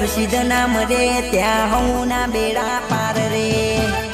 પ્રસિદ્ધ નામ રે ત્યાં હું ના બેડા પાર રે.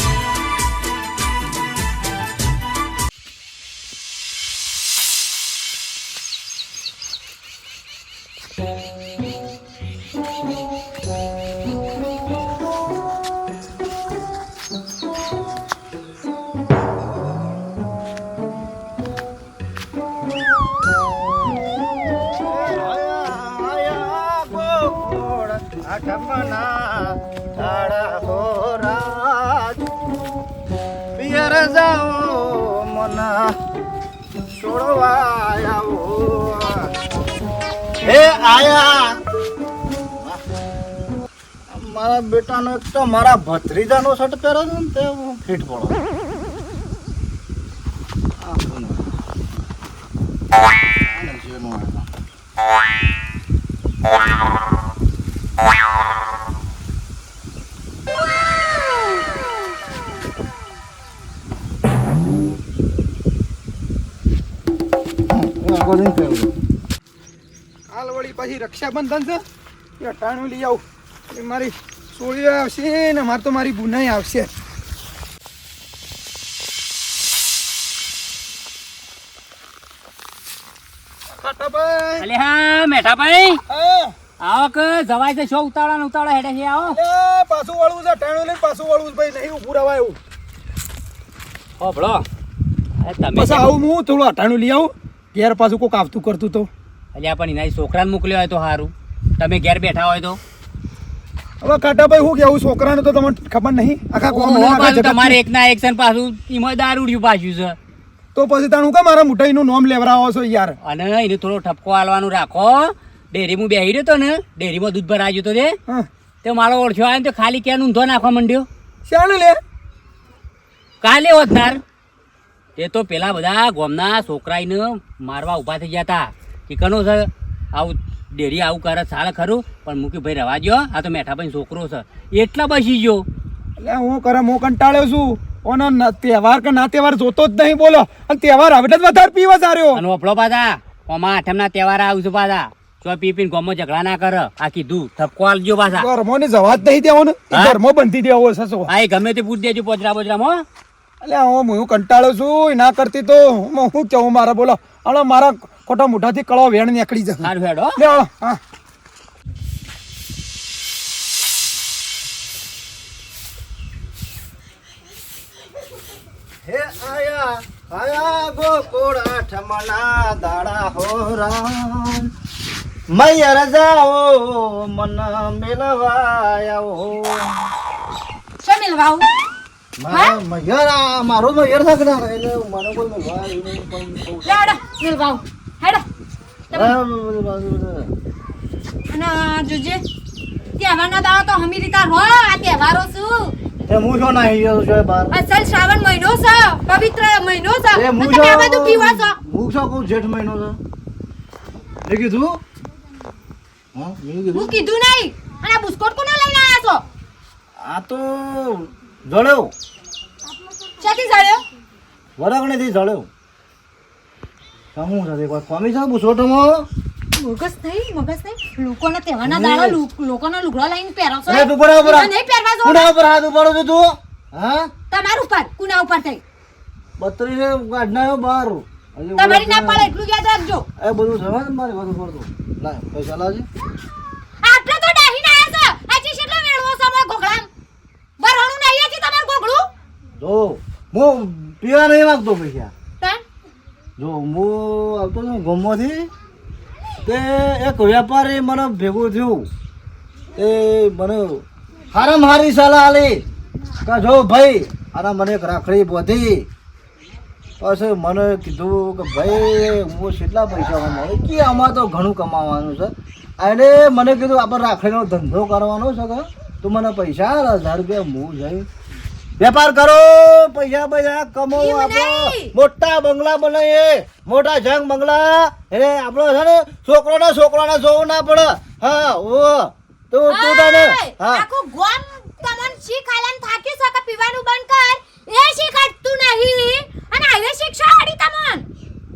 મારા બેટાનો એક તો મારા ભત્રીજાનો શર્ટ પહેરો છે ને તે ફીટ પડો? જેનું આગળ નહીં પહેરું. હાલ વળી પછી રક્ષાબંધન છે. એ અટાણું લઈ આવું. એ મારી સોળીઓ આવશે ને મારે તો મારી બુનાઈ આવશે. અલે હા મેઠાભાઈ. આવો કે જવાય છે શો ઉતાવળા ને ઉતાળા હેડે છે આવો. પાછું વાળવું છે અટાણું લઈને પાછું વાળવું છે ભાઈ નહીં ઊભું રહેવાય એવું. તમે આવું હું થોડું અટાણું લઈ આવું. ઘેર પાછું કોઈક આવતું કરતું તો. એટલે પણ એના છોકરાને મોકલ્યો હોય તો સારું તમે ઘેર બેઠા હોય તો. હવે ખાટાભાઈ હું કેવું છોકરાને તો તમને ખબર નહીં? આખા. તમારે એક ના એક સન પાછું એમાં દારૂડિયું પાછું છે. તો પછી તાણું કે મારા મુઠાઈનું નામ લેવડાવો છો યાર? અને એને થોડો ઠપકો આલવાનું રાખો. ડેરી હું બેહી રહ્યો તો ને ડેરીમાં દૂધ ભરાઈ તો તે તે મારો ઓળખ્યો આવ્યો તો ખાલી ક્યાં ઊંધો નાખવા માંડ્યો. શાણે લે. કાલે વધનાર એ તો પેલા બધા ગોમના છોકરાઈને મારવા ઊભા થઈ ગયા હતા કે કનો છે આવું ડેરી આવું કરે સારા ખરું પણ મૂકી ભાઈ રવા ગયો આ તો મેઠાભાઈ છોકરો છે. એટલા બસી ગયો. એટલે હું કરે હું કંટાળ્યો છું. ઓનો તહેવાર કે ના તહેવાર જોતો જ નહીં બોલો. અને તહેવાર હવે જ વધારે પીવા સાર્યો. અને ઓફળો પાછા ઓમાં આઠમના તહેવાર આવશે પાછા. ચો પી પીને ગોમો ઝઘડા ના કર. આ કીધું થપકો આલજો પાછા. ધર્મો ને જવા જ નહીં દેવો ને હા? બંધી દેવો સસો આ ગમે તે પૂછ દેજો પોચરા પોચરામાં એટલે હું હું કંટાળો છું ના કરતી તો હું શું કહું મારા બોલો. હવે મારા ખોટા મોઢાથી કળો વેણ નીકળી જશે. સારું હેડો લે હા. હે આયા આયા ગોકુળ આઠમના દાડા હોરા મૈયર જાઓ મન મેલવાયાઓ શું મિલવાવું? મારા મૈયર આ મારો મૈયર થાક ના એટલે મને કોઈ મેલવા એવું નહીં પણ બહુ લે હેડો હા, અને જોજે તહેવારનો દાડો તો હમી રીતા આ તહેવારો શું? તે હું છો ના ગયો છો બાર? અસલ શ્રાવણ મહિનો છે પવિત્ર મહિનો છે. એ અને હું તમે આ બધું પીવો છો. હું છો? કહું જેઠ મહિનો છે? એ કીધું? હા મેં કીધું? હું કીધું નહીં. અને બુસ્કોટ કોને લઈને છો? આ તો જળ્યો ક્યાંથી જળ્યો વરગણીથી જળ્યો સમૂહ સાથે કોઈ કોમી છે મગજ નહીં મગજ નહીં. લોકોના તહેવારના દાડા લોકોના લુગડા લઈને પહેરાવશો એ તું બરાબર નહીં પહેરવા જો કુના ઉપર હાથ ઉપાડો છો તું? હા? તમારું ઉપર કુના ઉપર થઈ? બત્રીસે કાઢનાયો બહાર તમારી ના પાડે એટલું યાદ રાખજો. એ બધું ને મારી વાત પડતું લાય પૈસા લાવજે આટલો તો ડાહીને આયા છો હજી કેટલો મેળવો છો અમારા ઘોઘલામ વરણું નહીં હજી તમારું ઘોઘલું જો હું પીવા નહીં માંગતો પૈસા જો હું આવતો હું ગમોથી તે એક વેપારી મને ભેગું થયું. એ મને હારામ હારી સલાહ આલી કે જો ભાઈ આના મને એક રાખડી બોધી. પછી મને કીધું કે ભાઈ હું કેટલા પૈસા કમાવું? કે આમાં તો ઘણું કમાવાનું છે. અને મને કીધું આપણે રાખડીનો ધંધો કરવાનો છે કે? તું મને પૈસા હજાર રૂપિયા હું જઈ વેપાર કરો પૈસા પૈસા કમાવો આપણો. મોટા બંગલા બનાવીએ. મોટા જંગ બંગલા. એટલે આપણો છે ને છોકરોના છોકરાના જોવું ના પડે. હા ઓ તું તું તને હા. આખું ગોમ તમન શીખાયલાન થાક્યું છે કે પીવાનું બંધ કર. એ શીખાડતું નહીં. અને હવે શિક્ષા હાડી તમન?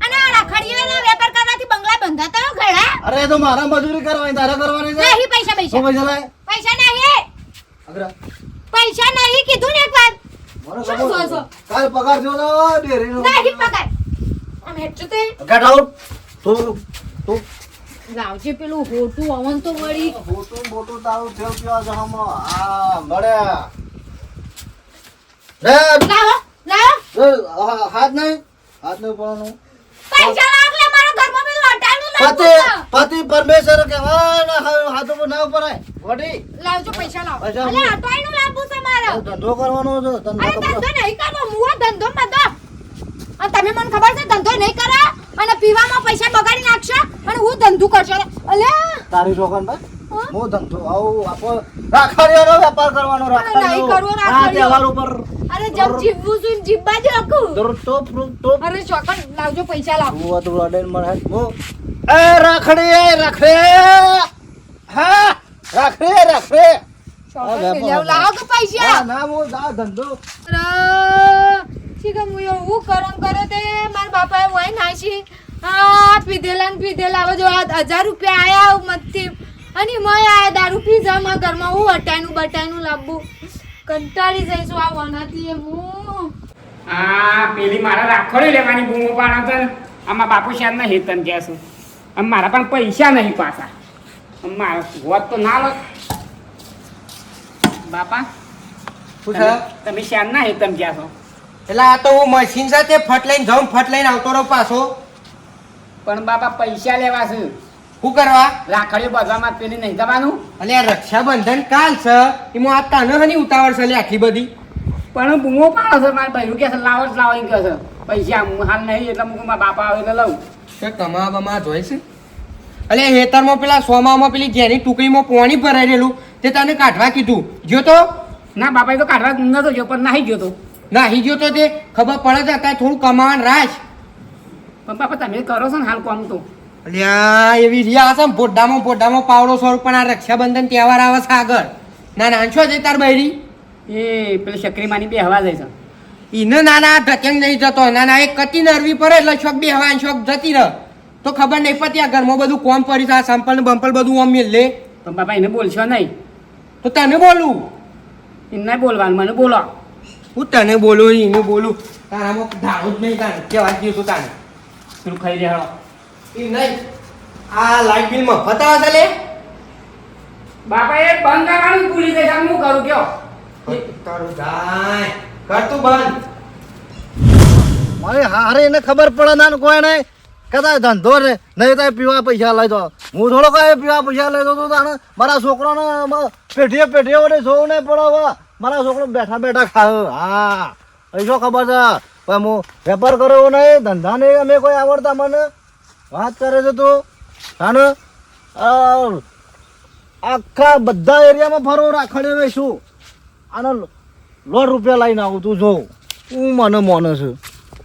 અને આ રાખડીઓના વેપાર કરવાથી બંગલા બંધાતા ઘડા અરે તો મારા મજૂરી કરવાની તારા કરવાની નહીં પૈસા પૈસા. પૈસા લાય? પૈસા નહીં. અગરા. પૈસા નહીં કીધું ને એકવાર? કાલ પગાર ડેરીનો. નહીં પગાર. આમ હેઠું તે. ગેટ આઉટ તો તો. લાવજે પેલું હોટું અવન તો વળી. હોટું મોટું તારું થયો કેવા હમ આ મળ્યા રે લાવો લાવો. હાથ નહીં? હાથ નહીં પડવાનું પૈસા લાવ લે મારા ઘરમાં પેલું અટાણું પતિ પતિ પરમેશ્વર કહેવાય હાથો પર ના ઉપર વડી. લાવજો પૈસા લાવ. અલે અટાણું લાવવું છે મારે. ધંધો કરવાનો છે ધંધો અરે ધંધો નહીં કરવો મુઓ ધંધો બધો અને તમે મને ખબર છે ધંધો નહીં કરા અને પીવામાં પૈસા બગાડી નાખશો અને હું ધંધો કરશો. અલે તારી રોકણ ભાઈ હું? ધંધો આવું આપો. રાખડીઓનો વેપાર કરવાનો રાખડીઓ નહીં કરવો આ રાખડીઓ. તહેવાર ઉપર અરે જબ જીવવું છું જીવવા જ રાખું. જરૂર ટોપ ટોપ. અરે ચોકન લાવજો પૈસા લાવ. હું હતું રડેન મને હું એ રાખડી એ રાખડી. હા? રાખડી રાખડી. ચોકન વેપાર. પેલા લાવો કે પૈસા? ના હું આ ધંધો. અરે હું એવું કરમ કરે તે? મારા બાપાએ વહી નાખી આ પીધેલા ને પીધેલા. હવે જો આ હજાર રૂપિયા આયા મતથી. અને મય આ દારૂ પી જા મારા ઘરમાં હું અટાઈનું બટાઈનું લાવવું કંટાળી જઈશું આ વનાથી એ હું. આ પેલી મારા રાખોડી લેવાની બૂમો પાડો તો. આમાં બાપુ શાદ ના હેતન ગયા છું. મારા પણ પૈસા નહીં પાછા. મારા હોત તો ના લો બાપા તમે શાદ ના હેતન ગયા છો. એટલે આ તો હું મશીન સાથે ફટ લઈને જાઉં ફટ લઈને આવતો રહું પાછો. પણ બાપા પૈસા લેવા છે. શું કરવા? રાખડીઓ બધવામાં પેલી નહીં દવાનું એટલે આ રક્ષાબંધન કાલ છે. એમાં આ તાનો હની ઉતાવળ છે આખી આટલી બધી. પણ બૂમો પાડો છે? મારે ભાઈ કે છે લાવો લાવો કહે છે. પૈસા હું હાલ નહીં એટલે હું મારા બાપા આવે એટલે લઉં. કે કમા બમા જોઈ છે. હેતરમાં પેલા સોમામાં પેલી જેની ટુકડીમાં પાણી ભરાઈ રહેલું તે તને કાઢવા કીધું. જો તો? ના બાપાએ તો કાઢવા નતો ગયો પણ નાહી ગયો તો. નાહી ગયો તો તે? ખબર પડે છે થોડું કમાવાનું રાખ. પણ બાપા તમે કરો છો ને હાલ કોમ તો. અલ્યા એવી રિયા હશે ને પોડામાં પોડામાં પાવડો સ્વરૂપ પણ આ રક્ષાબંધન તહેવાર આવે છે આગળ. ના નાનશો છો તાર બૈરી? એ પેલી ચક્રીમાની બે હવા જાય છે. ઈને નાના ધચંગ નહીં જતો. નાના એક કતી નરવી પડે એટલે શોખ બે હવા શોખ જતી રહ. તો ખબર નહીં પતી આ ઘરમાં બધું કોમ પડી થાય સંપલ ને બંપલ બધું આમ મેલ લે. પણ બાપા એને બોલશો નહીં? તો તને બોલું? એને બોલવાનું મને બોલો. હું તને બોલું એને બોલું. તારામાં ધારું જ નહીં તારે. કેવા જ તું તારે? તું ખાઈ રહ્યા એ નહીં. આ લાઇટ બિલ મફત આવે લે. બાપા એ બંધ કરવાનું ભૂલી ગઈ. હું કરું કયો? તારું જાય કર હારે એને ખબર પડે ના ને કોઈ નહીં. કદાચ ધંધો રે, નહીં તો પીવા પૈસા લઈ દો. હું થોડો કઈ પીવા પૈસા લઈ તો મારા છોકરાને પેઢીએ પેઢીએ વડે જોવું નહીં પડે મારા છોકરો બેઠા બેઠા ખાવ. હા પૈસો ખબર છે? હું વેપાર કરવો નહીં ધંધા નહીં અમે કોઈ આવડતા મને વાત કરે છે તું. તાને આખા બધા એરિયામાં ફરવું રાખડી વેચું આનો લોટ રૂપિયા લઈને આવું તું જોઉં હું મને મોને છું.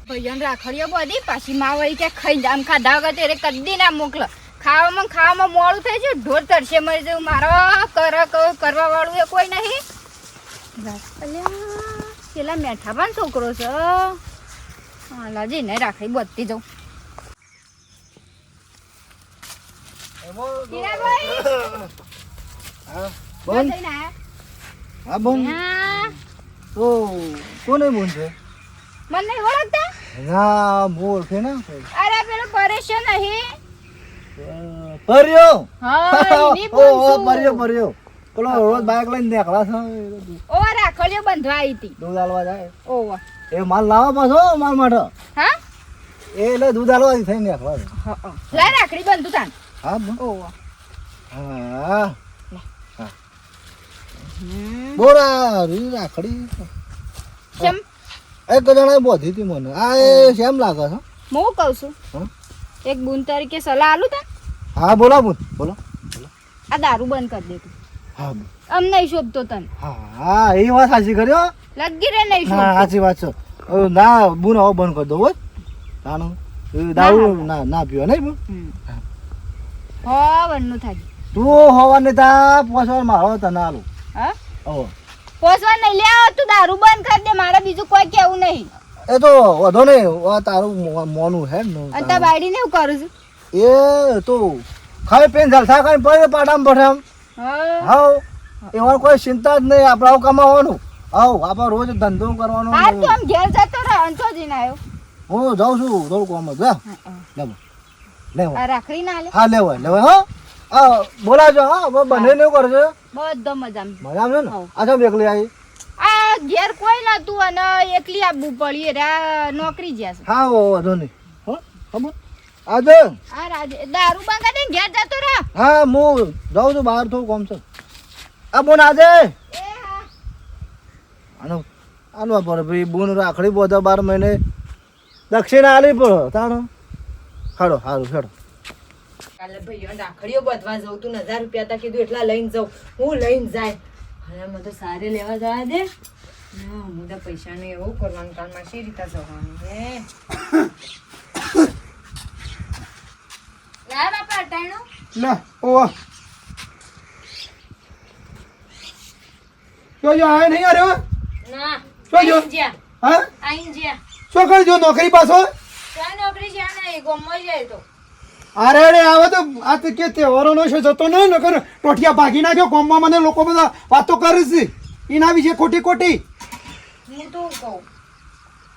ભૈયાને રાખડીઓ બધી પાછી માં વળી કે ખાઈ આમ ખાધા વગર ત્યારે કદી ના મોકલો. ખાવામાં ખાવામાં મોડું થઈ છે ઢોર તરશે મરી જવું. મારો કર કરવા વાળું એ કોઈ નહીં. પેલા મેઠા પણ છોકરો છે. હા લાજી નહીં રાખડી બધી જાઉં. હા બોલ? હા બંધ તો કોને બંધ છે મને નહીં ઓળખતા? ના બોલ છે ને અરે પેલો પરેશ નહીં પર્યો. હા એની ઓ ઓ બોલ પર્યો. પર્યો. પેલો રોજ બાઇક લઈને દેખલા છે. ઓ રાખડીઓ બંધવા આવી હતી. દૂધ આલવા જાય. ઓ એ માલ લાવવા પાછો માલ માટે. હા? એ એટલે દૂધ આલવા થઈ દેખલા હા લાય રાખડી બંધુ તાન હા ઓ હા હા. આ રી રાખડી. કેમ? એક કદાણા બોધી હતી મને. આ એ શેમ લાગે છે? હું કહું છું? એક બુન તરીકે સલાહ આલું તને? હા બોલો બુન. બોલો. આ દારૂ બંધ કરી દે તું. હા. અમ નહીં શોભતો તને. હા હા એ વાત સાચી કર્યો લગી રે નહીં હા સાચી વાત છે. ના બુન હવે બંધ કરી દો હોય તાનું એ દારૂ ના ના. પીવા નહીં બુન? હો. વનનું થાય. તું હોવાને તા પોસવાર મારો તને આલું. હા? ઓ પોસવા નહીં લે આવ તું દારૂ બંધ કર દે મારે બીજું કોઈ કેવું નહીં. એ તો વધો નહીં આ તારું મોનું હે ને અને બાડી ને કરું છું? એ તો ખાલી પેન જલસા ખાઈ પડે પાડામ પઠામ હા. એમાં કોઈ ચિંતા જ નહીં આપણે કમાવાનું. આવ આપણે રોજ ધંધો કરવાનો હા તો આમ ઘેર જતો રહે અંતો જઈને આવ્યો. હું જાઉં છું થોડું કોમ જ લે લેવો રાખડી ના લે. હા લેવાય લેવાય હા. આ બોલાવજો હા બંને ને કરજો બધો મજામાં મજા છે ને? કેમ એકલી આવી આ ઘેર કોઈ નતું અને એકલી આવવું પડી રે નોકરી જ્યાં છે. હા ઓ વધો નહીં. હો ખબર? આજે આ રાજે દારૂ બંગાડે ઘેર જતો રહે. હા હું જાઉં છું બહાર થોડું કોમ છે. આ બોન આજે? એ હા. આનો આનો પર ભાઈ બોન રાખડી બોધા બાર મહિને દક્ષિણ આલી પડો તાણો. હાડો સારું હેડો. કાલે ભાઈઓ રાખડીઓ બધવા જવું તું હજાર રૂપિયા તા કીધું એટલા લઈને જાઉં. હું લઈને જાય. હવે મને તો સારે લેવા જવા દે. ના હું તો પૈસા ને એવું કરવાનું કાલમાં શી રીતે જવાનું હે? લાય બાપા અટાણું? લા ઓ જોજો આય નહીં અરે ના જોજો આઈન હા? આઈન જ્યાં. શું કરજો નોકરી પાછો? નોકરી જ્યાં નહીં ગમો જાય તો. અરે અરે આવે તો આ તો કે તહેવારોનો છે જતો નહીં નકર ટોઠિયા ભાગી નાખ્યો. ગામમાં મને લોકો બધા વાતો કરે છે. એના વિશે ખોટી ખોટી.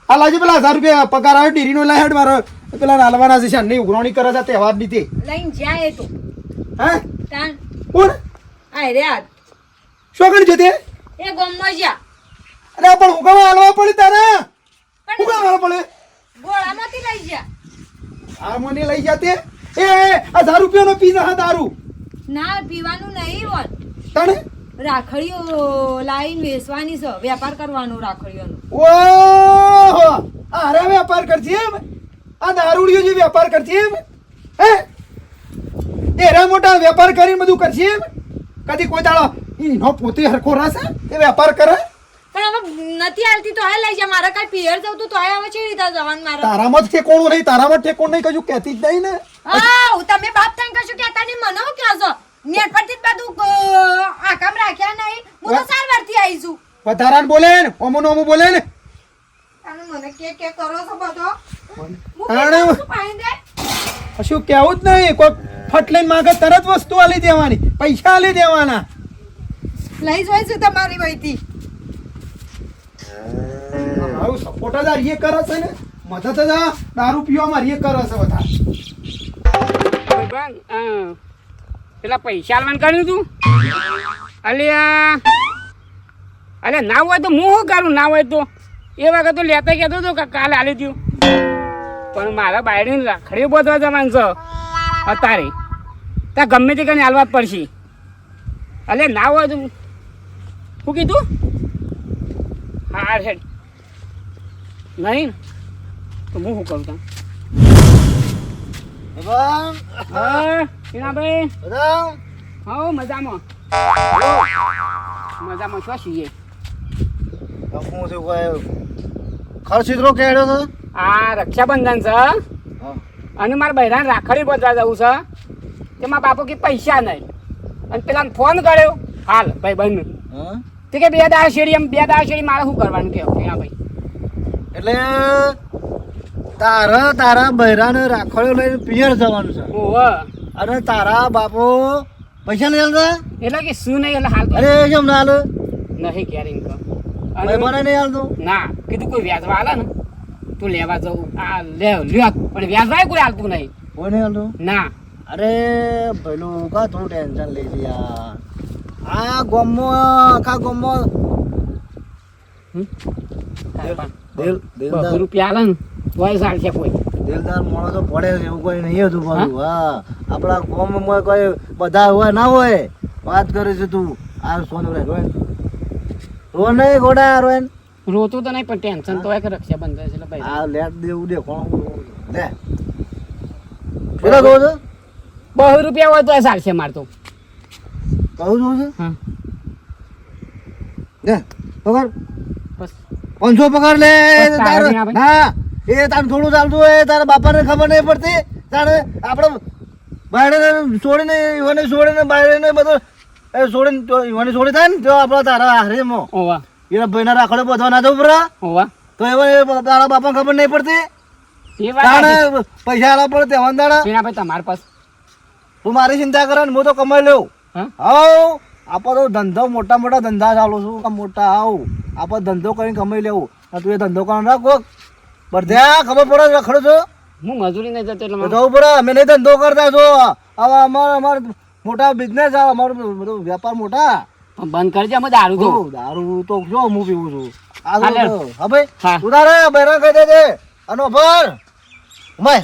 આ લાજે પેલા હજાર રૂપિયા પગાર આવ્યો ડેરીનો લાય હેડ મારો. પેલા નાલવાના છે નહીં ઉઘરાણી કરે છે તહેવાર નીતિ લઈને જાય તો. હે? કોણ? આય રે આ. શું કરી છે એ ગામમાં જ્યાં. અરે પણ હું કામ હાલવા પડે તારે. કામ હાલવા પડે. ગોળામાંથી લઈ જા આ મને લઈ જાતે એ આ હજાર રૂપિયાનો પીઝા હા દારૂ. ના પીવાનું નહીં હોત. તને રાખડીઓ લાઈન વેચવાની છે વેપાર કરવાનો રાખડીઓનો. ઓહો અરે વેપાર કરતી એમ. આ દારૂડીઓ જે વેપાર કરતી એમ. હે? એરા મોટા વેપાર કરીને બધું કરશે એમ. કદી કોઈ દાડો ઈનો પોતે હરખો રાસે એ વેપાર કરે? પણ હવે નથી હાલતી તો હાલ લઈ જા. મારે કાલ પિયર જવું તું તો હવે હવે છે રીતે જવાનું મારે. તારામાં જ ઠેકોણું નહીં તારામાં ઠેકોણ નહીં કશું કહેતી જ નહીં ને. આવ તમે બાપ થઈને કશું કહેતા નહીં મને હું કહો છો નેટ પરથી બધું આકામ રાખ્યા નહીં. હું તો સારવારથી આવી છું. વધારાને બોલે ને ઓમો નોમો બોલે ને. મને કે કે કરો છો બધો? શું કેવું જ નહીં કોઈ ફટ લઈને માગે તરત વસ્તુ આલી દેવાની પૈસા આલી દેવાના. લઈ જોઈશું તમારી વહીથી આવું સપોર્ટ જ આ કરે છે ને? મદદ જ આ દારૂ પીવામાં રીએ કરે છે બધા. પેલા પૈસા આલવાનું કર્યું તું? અલ્યા અરે ના હોય તો હું શું કરું? ના હોય તો? એ વખત તો લેતા કહેતો હતો કે કાલે આલી દઉં પણ મારા બાયડીને રાખડી બોધવા જવાનું છે અત્યારે. ત્યાં ગમે તે કરીને હાલવા જ પડશે. અરે ના હોય તો શું કીધું? હા હેડ. નહીં? તો હું શું કરું હા હા મજામાં. મજામાં શું છીએ છે કોઈ ખર્ચિત્રો કેડ્યો છે આ રક્ષાબંધન છે. અને મારા બહેરાને રાખડી બાંધવા જવું છે. તે મારા બાપુ કે પૈસા નહીં. અને પેલા ફોન કર્યો. હાલ ભાઈ બંધ. હા? તે કે બે દાળ શેરી એમ બે દાળ શેરી મારે શું કરવાનું કે ભાઈ. એટલે તારા તારા બૈરાને રાખડ્યો લઈને પિયર જવાનું છે. ઓહો અને તારા બાપો પૈસા નહીં હાલતા એટલે કે શું નહીં એટલે હાલ તો અરે કેમ ના હાલ નહીં ક્યારેય ઇન્કમ અરે મને નહીં હાલતો ના કીધું કોઈ વ્યાજવા હાલે ને તું લેવા જવું આ લે લ્યો. પણ વ્યાજવાય કોઈ હાલતું નહીં. કોઈ નહીં હાલતું ના. અરે પેલું કા થોડું ટેન્શન લે છે યાર? આ ગોમમાં આખા ગોમમાં. દિલ બસો રૂપિયા હાલે ને તોય ચાલશે કોઈ. દિલદાર માણસ તો પડે છે એવું કોઈ નહીં હતું પાછું હા? આપણા ગોમમાં કોઈ બધા હોય ના હોય. વાત કરે છે તું. આ સોનું રે રોય રો નહીં ગોડા રોય રોતું તો નહીં પણ ટેન્શન તો એક કે રક્ષાબંધન છે ભાઈ આ લેટ દેવું દે કોણ લે. કેટલા કહો છો? બસો રૂપિયા હોય તો ચાલશે માર તો કહું છું? હા લે પગાર. બસ. પાંચસો પગાર લે. તારે? હા એ તારે થોડું ચાલતું હોય તારા બાપાને ખબર નહીં પડતી. તારે આપણે બાયડે છોડીને ઈવાને છોડીને બાયડે બધો એ છોડીને તો ઈવને છોડી થાય ને તો આપણો તારા હારેમાં ઓવા એના ભાઈના રાખડે બધવા ના જવું પડે. ઓવા તો એવા તારા બાપાને ખબર નહીં પડતી. તારે પૈસા આલા પડે તેવાન દાડા. તમારી પાસે તું મારી ચિંતા કરે ને હું તો કમાઈ લઉં. હાઉ આપણે તો ધંધો મોટા મોટા ધંધા ચાલુ છું. મોટા આવ આપણે ધંધો કરીને કમાઈ લેવું. અને તું એ ધંધો કરવાનો રાખો બધા ખબર પડે રખડો છો? હું મજૂરી નહીં જતો એટલે જવું પડે અમે નહીં ધંધો કરતા છો. હવે અમારે અમારે મોટા બિઝનેસ આવે અમારો વેપાર મોટા. બંધ કરજે અમે દારૂ તો દારૂ તો જો હું પીવું છું. આ હા, લે. તો હા ભાઈ હા. ઉતારે બહેરા કહી દેજે. અનો ભર ઉમાય.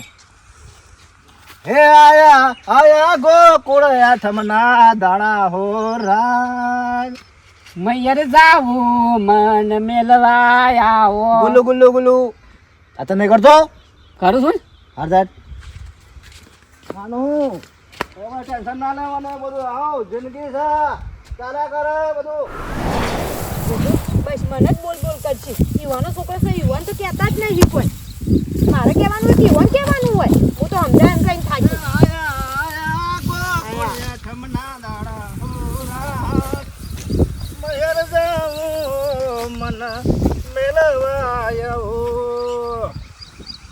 હે આયા આયા ગોકુળ આઠમના દાણા હો રાજ મૈયર જાવું મન મેલવા આવો ગુલ્લુ ગુલ્લુ ગુલ્લુ આ તને કરતો કરું છું ને? હરદાટ માનું એમાં ટેન્શન ના લેવાનું બધું આવ જિંદગી છે ચાલ્યા કરે બધું બસ મને જ બોલ બોલ કરશે યુવાનો છોકરો છે યુવાન તો કહેતા જ નહીં કોઈ મારે કહેવાનું હોય કે યુવાન કહેવાનું હોય. હું તો સમજાય એમ કઈ થાકી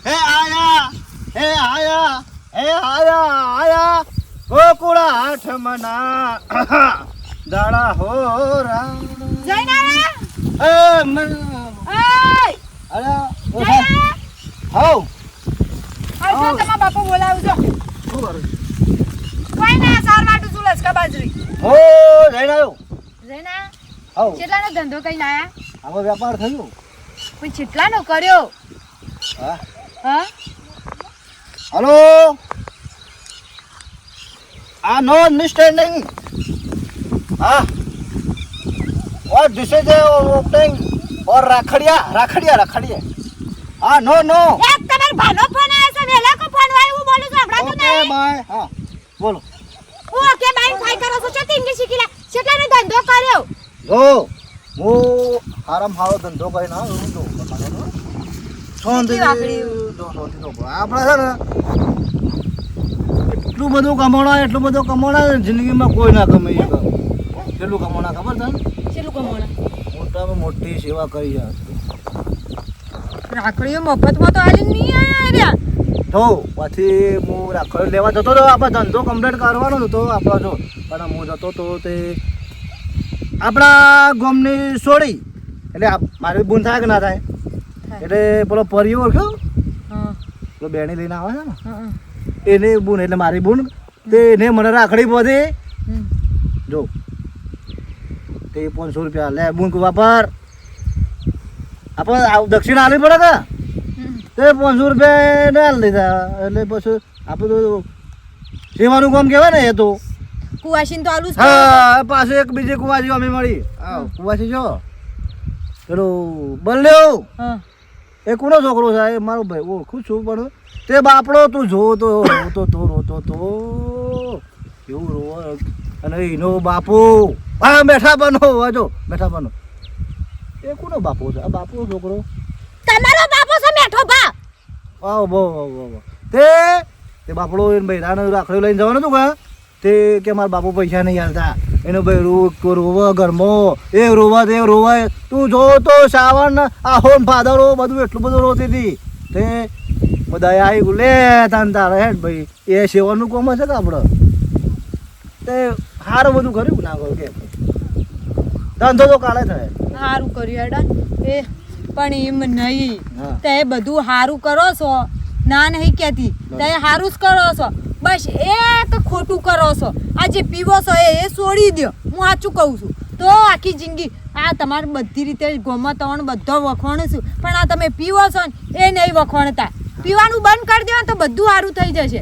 હે આયા હે આયા હે આયા આયા ગોકુળા આઠમના દાડા હો રા જય નારા એ મન. અરે ઓ હાઉ આવજો તમારા બાપા બોલાવજો શું કરું કોઈ ના સાર માટું છું લચકા બાજરી હો જઈને આવ્યો જઈને હાઉ કેટલાનો ધંધો કઈ લાયા આવો વ્યાપાર થયો પણ કેટલાનો કર્યો હા હા હલો આ નો અન્ડરસ્ટેન્ડિંગ હા और दिस इज ओपनिंग और राखड़िया राखड़िया राखड़िया હા નો નો. એક તમારો ભાનો ફોન આવ્યો છે વેલા કો ફોન આવ્યો હું બોલું છું હમણાં તો નહીં. બાય. હા બોલો. ઓકે બાય ફાઈ કરો છો ચતી ઇંગ્લિશ શીખીલા કેટલા નો ધંધો કર્યો? જો હું હારામ હારો ધંધો કરી ના હું તો. સોંધી આપણે છે ને એટલું બધું કમાણા એટલું બધું કમાણા જિંદગીમાં કોઈ ના કમે કેટલું કમાણા ખબર તને? કેટલું કમાણા? મોટામાં મોટી સેવા કરી જાય રાખડીઓ મફતમાં તો આલી નહીં આયા તો પછી હું રાખડી લેવા જતો હતો આપણે ધંધો કમ્પ્લીટ કરવાનો હતો આપણો જો. પણ હું જતો હતો તે આપણા ગોમની સોડી એટલે મારી બૂન થાય કે ના થાય? એટલે પેલો પરિયો ઓળખ્યો? પેલો બેણી લઈને આવે છે ને? એને એની બૂન એટલે મારી બૂન તે એને મને રાખડી પહોંચી જો. તે પાંચસો રૂપિયા. લે બૂન વાપર. આપણે આવું દક્ષિણ આલી પડે કે? તે પાંચસો રૂપિયા એને આલી દીધા એટલે પછી આપણે તો સેવાનું કામ કહેવાય ને એ તો. કુવાસી તો આલુ હા પાછું એક બીજી કુવાસી અમે મળી. કુવાસી જો પેલો બલ્યો? હા. એ કોનો છોકરો છે? એ મારો ભાઈ ઓળખું છું પણ તે બાપડો તું જો તો રોતો તો રોતો તો. એવું રોવા. અને એનો બાપુ. હા બેઠા બનો વાજો બેઠા બનો એ કોનો બાપુ છે? આ બાપુનો છોકરો? તમારો બાપો છે મેઠો ભા વાહ બો બો બો તે તે બાપડો એને બૈરાને રાખડો લઈને જવાનું તું કે? તે કે મારા બાપુ પૈસા નહીં હાલતા એનો ભાઈ રો રોવા ઘરમાં એ રોવા તે રોવા તું જો તો આહો ફાધર હો બધું એટલું બધું રોતી હતી. તે બધા આવી ગયું લે તાન તારે હેડ ભાઈ. એ સેવાનું કોમ છે કે આપણે તે સારું બધું કર્યું ના કહું કે ધંધો તો કાલે થાય. સારું કર્યું એડા એ પણ એમ નહીં. તે બધું સારું કરો છો. ના નહીં કહેતી. તે સારું જ કરો છો. બસ એક ખોટું કરો છો. આ જે પીવો છો એ એ છોડી દો હું સાચું કહું છું. તો આખી જિંદગી આ તમારે બધી રીતે ગોમાં તવણ બધો વખોણ છું. પણ આ તમે પીવો છો ને એ નહીં વખોણતા. પીવાનું બંધ કરી દેવાનું તો બધું સારું થઈ જશે.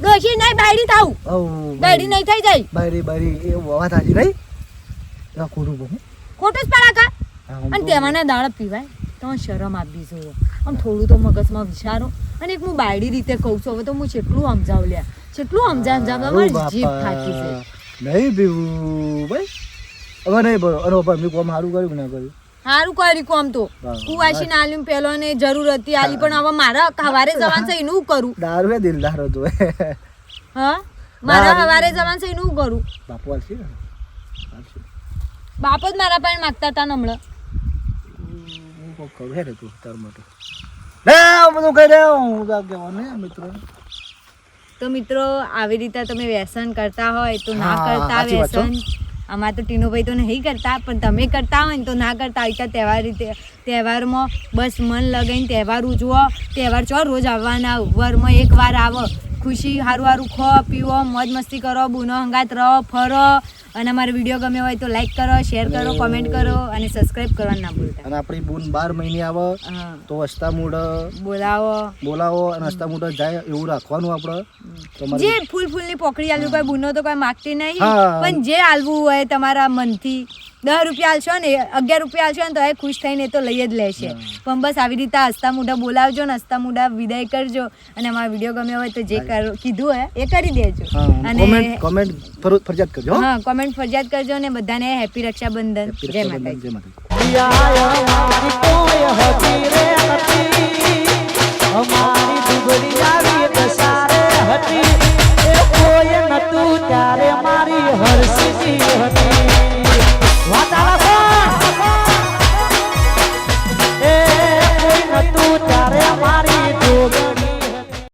ડોશી નહીં. બાયડી થાવું બાયડી નહીં થઈ જાય. બાયડી બાયડી એ વાત આવી નહીં. આ ખોટું બહુ? ખોટું જ પડાકા હા, અને તો- તેમાંના દાડા પીવાય. તો શરમ આપવી જોઈએ. આમ થોડું તો મગજમાં વિચારો. અને એક હું બાયડી રીતે કહું છું હવે તો હું જેટલું સમજાવ લ્યા. જેટલું સમજાવ સમજાવ મારી જીભ. થાકી છે નહીં પીવું ભાઈ. હવે નહીં ભરો. અરે ભાઈ મેં કોમ સારું કર્યું ના કર્યું? સારું કર્યું કોમ તો. કુવાસી ના આલ્યું પેલો ને જરૂર હતી આલી પણ હવે મારા હવારે જવાન છે એનું કરું. દારૂ દિલદાર હતો. હા? મારા. હવારે જવાન છે એનું કરું. બાપુ આલશી? ને હાલશે. બાપ જ મારા પાસે માગતા હતા હમણાં. હું તું તાર માટે. લે બધું કહી દે હું તો કહેવાનું ને મિત્રો. તો મિત્રો આવી રીતે તમે વ્યસન કરતા હોય તો ના કરતા. વ્યસન. અમારે તો ટીનુભાઈ તો નહીં કરતા પણ તમે કરતા હોય ને તો ના કરતા. આવી રીતે તહેવાર રીતે તહેવારમાં બસ મન લગાવીને તહેવાર ઉજવો. તહેવાર ચો રોજ આવવાના વરમાં એક વાર આવો. ખુશી સારું સારું ખો પીવો મોજ મસ્તી કરો બુનો હંગાત રહો ફરો. અને અમારો વીડિયો ગમ્યો હોય તો લાઈક કરો શેર કરો કોમેન્ટ કરો અને સબસ્ક્રાઇબ કરવાનું ના ભૂલતા. અને આપણી બુન બાર મહિને આવે તો હસતા મૂડ બોલાવો. બોલાવો અને હસતા મૂડ જાય એવું રાખવાનું આપણે. જે ફૂલ ફૂલની પોકડી આલવું કોઈ બુનો તો કોઈ માગતી નહીં. પણ જે આલવું હોય તમારા મનથી દસ રૂપિયા આલશો ને અગિયાર રૂપિયા આલશો ને તો એ ખુશ થઈને એ તો લઈ જ લેશે. પણ બસ આવી રીતે હસતા મોઢા બોલાવજો ને હસતા મોઢા વિદાય કરજો અને અમારો વીડિયો ગમ્યો હોય તો જે કીધું હોય એ કરી દેજો. અને કોમેન્ટ કોમેન્ટ ફરજિયાત કરજો હા. કોમેન્ટ ફરજિયાત કરજો ને બધાને હેપી રક્ષાબંધન. જય માતાજી. જય માતાજી. અમારી દુબળી આવી દસારે હતી એ કોઈ નતું ત્યારે મારી હરસીજી હતી. વાતાલા